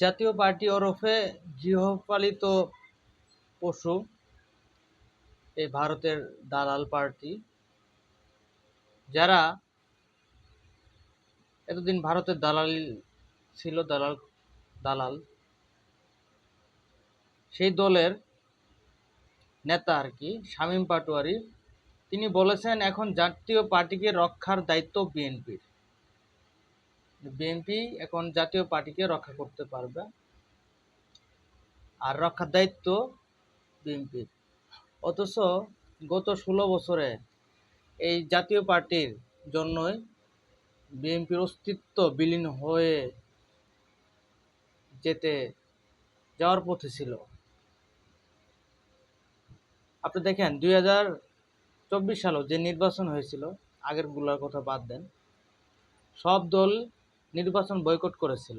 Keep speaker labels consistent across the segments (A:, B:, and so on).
A: জাতীয় পার্টি ওরফে গৃহপালিত পশু এই ভারতের দালাল পার্টি, যারা এতদিন ভারতের দালাল ছিল, দালাল দালাল, সেই দলের নেতা আর কি, শামীম পাটোয়ারি, তিনি বলেছেন, এখন জাতীয় পার্টিকে রক্ষার দায়িত্ব বিএনপির। বিএনপি এখন জাতীয় পার্টিকে রক্ষা করতে পারবে। আর রক্ষার দায়িত্ব বিএনপির। অথচ গত ষোলো বছরে এই জাতীয় পার্টির জন্যই বিএনপির অস্তিত্ব বিলীন হয়ে যেতে যাওয়ার পথে ছিল। আপনি দেখেন, দুই হাজার চব্বিশ সালেও যে নির্বাচন হয়েছিল আগেরগুলোর কথা বাদ দেন, সব দল নির্বাচন বয়কট করেছিল।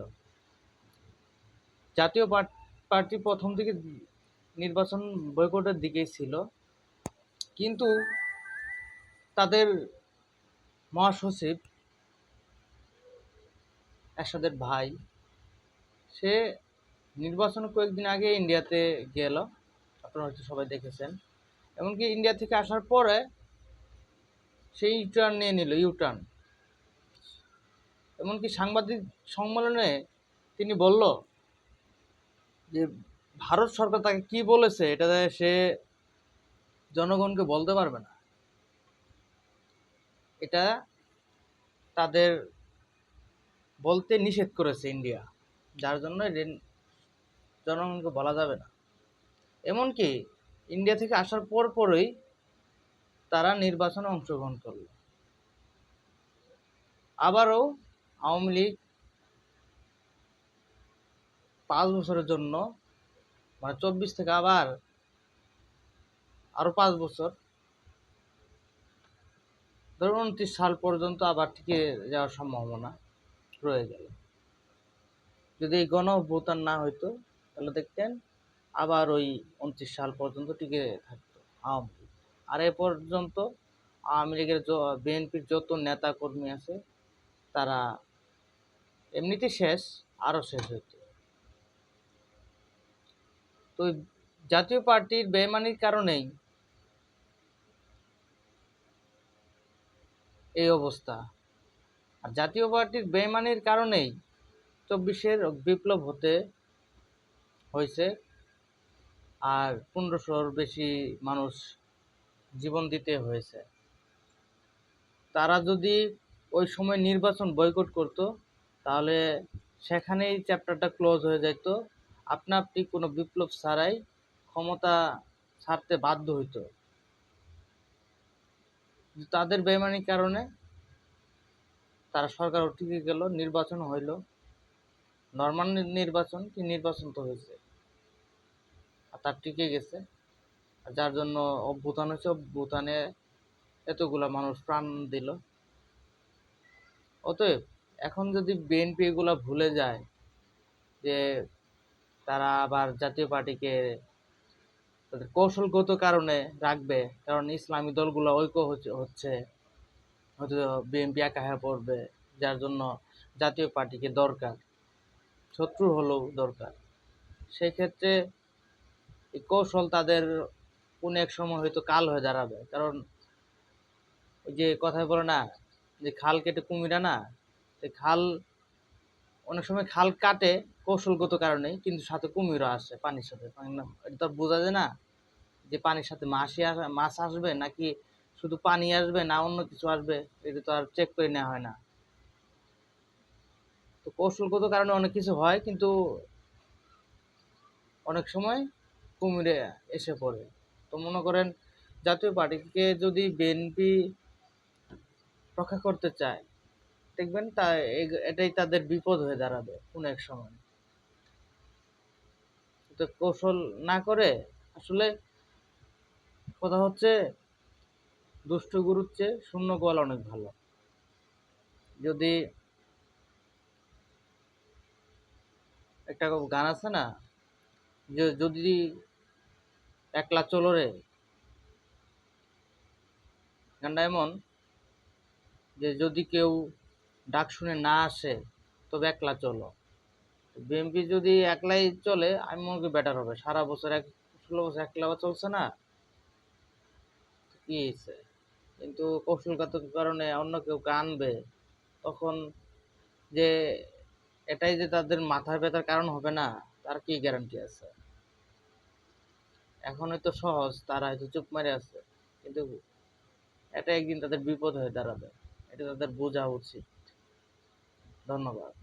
A: জাতীয় পার্টি প্রথম দিকে নির্বাচন বয়কটের দিকেই ছিল। কিন্তু তাদের মহাসচিব এরশাদের ভাই, সে নির্বাচন কয়েকদিন আগে ইন্ডিয়াতে গেল। আপনারা হয়তো সবাই দেখেছেন। এমনকি ইন্ডিয়া থেকে আসার পরে সেই ইউটার্ন নিয়ে নিল ইউটার্ন এমনকি সাংবাদিক সম্মেলনে তিনি বলল যে, ভারত সরকার তাকে কি বলেছে, এটা সে জনগণকে বলতে পারবে না। এটা তাদের বলতে নিষেধ করেছে ইন্ডিয়া, যার জন্য জনগণকে বলা যাবে না। এমনকি ইন্ডিয়া থেকে আসার পর পরই তারা নির্বাচনে অংশগ্রহণ করল। আবারও আওয়ামী লীগ পাঁচ বছরের জন্য মানে চব্বিশ থেকে আবার আরও পাঁচ বছর, ধরুন উনত্রিশ সাল পর্যন্ত আবার টিকে যাওয়ার সম্ভাবনা রয়ে গেল। যদি এই গণ অভ্যুত্থান না হইতো, তাহলে দেখতেন আবার ওই উনত্রিশ সাল পর্যন্ত টিকে থাকতো আওয়ামী লীগ। আর এ পর্যন্ত আওয়ামী লীগের বিএনপির যত নেতা কর্মী আছে তারা এমনিতে শেষ, আরও শেষ হইতো। তো জাতীয় পার্টির বেমানির কারণেই এই অবস্থা। আর জাতীয় পার্টির বেমানির কারণেই চব্বিশের বিপ্লব হতে হয়েছে। আর পনেরোশোর বেশি মানুষ জীবন দিতে হয়েছে। তারা যদি ওই সময় নির্বাচন বয়কট করত, তাহলে সেখানেই চ্যাপ্টারটা ক্লোজ হয়ে যেত আপনা আপনি কোনো বিপ্লব ছাড়াই ক্ষমতা ছাড়তে বাধ্য হইতো। তাদের বেমানির কারণে তারা সরকার টিকে গেল, নির্বাচন হইল। নর্মাল নির্বাচন কি নির্বাচন তো হয়েছে। আর তার টিকে গেছে। যার জন্য অভ্যুত্থান হয়েছে, অভ্যুত্থানে এতগুলা মানুষ প্রাণ দিল। অতএব এখন যদি বিএনপি এগুলা ভুলে যায় যে তারা আবার জাতীয় পার্টিকে তাদের কৌশলগত কারণে রাখবে, কারণ ইসলামী দলগুলো ঐক্য হচ্ছে হয়তো বিএনপি একা হয়ে পড়বে, যার জন্য জাতীয় পার্টিকে দরকার, শত্রু হলেও দরকার। সেক্ষেত্রে এই কৌশল তাদের কোনো এক সময় হয়তো কাল হয়ে দাঁড়াবে, কারণ ওই যে কথায় বলে না যে খাল কেটে কুমিরা না খাল, অনেক সময় খাল কাটে কৌশলগত কারণে, কিন্তু সাথে কুমিরও আসে পানির সাথে। এটা তো বোঝা যায় না যে পানির সাথে মাছই মাছ আসবে নাকি শুধু পানি আসবে না অন্য কিছু আসবে, এটা তো আর চেক করে নেওয়া হয় না। তো কৌশলগত কারণে অনেক কিছু হয়, কিন্তু অনেক সময় কুমিরে এসে পড়ে। তো মনে করেন জাতীয় পার্টিকে যদি বিএনপি রক্ষা করতে চায়। দেখবেন তা এটাই তাদের বিপদ হয়ে দাঁড়াবে কোনো এক সময়। তো কৌশল না করে আসলে কথা হচ্ছে, দুষ্ট গুরুর চেয়ে শূন্য গোয়াল অনেক ভালো। যদি একটা গান আছে না, যে যদি একলা চলো রে, গানটা এমন যে যদি কেউ ডাক শুনে না আসে, তবে একলা চলো। বিএনপি যদি একলাই চলে, আমি মনে করি বেটার হবে। সারা বছর এক, ষোলো বছর একলা চলছে না কি হয়েছে? কিন্তু কৌশলগত কারণে অন্য কেউ আনবে, তখন যে এটাই যে তাদের মাথার ব্যথার কারণ হবে না, তার কি গ্যারান্টি আছে? এখন হয়তো সহজ, তারা হয়তো চুপ মারে আছে, কিন্তু এটা একদিন তাদের বিপদ হয়ে দাঁড়াবে। এটা তাদের বোঝা উচিত। ধন্যবাদ।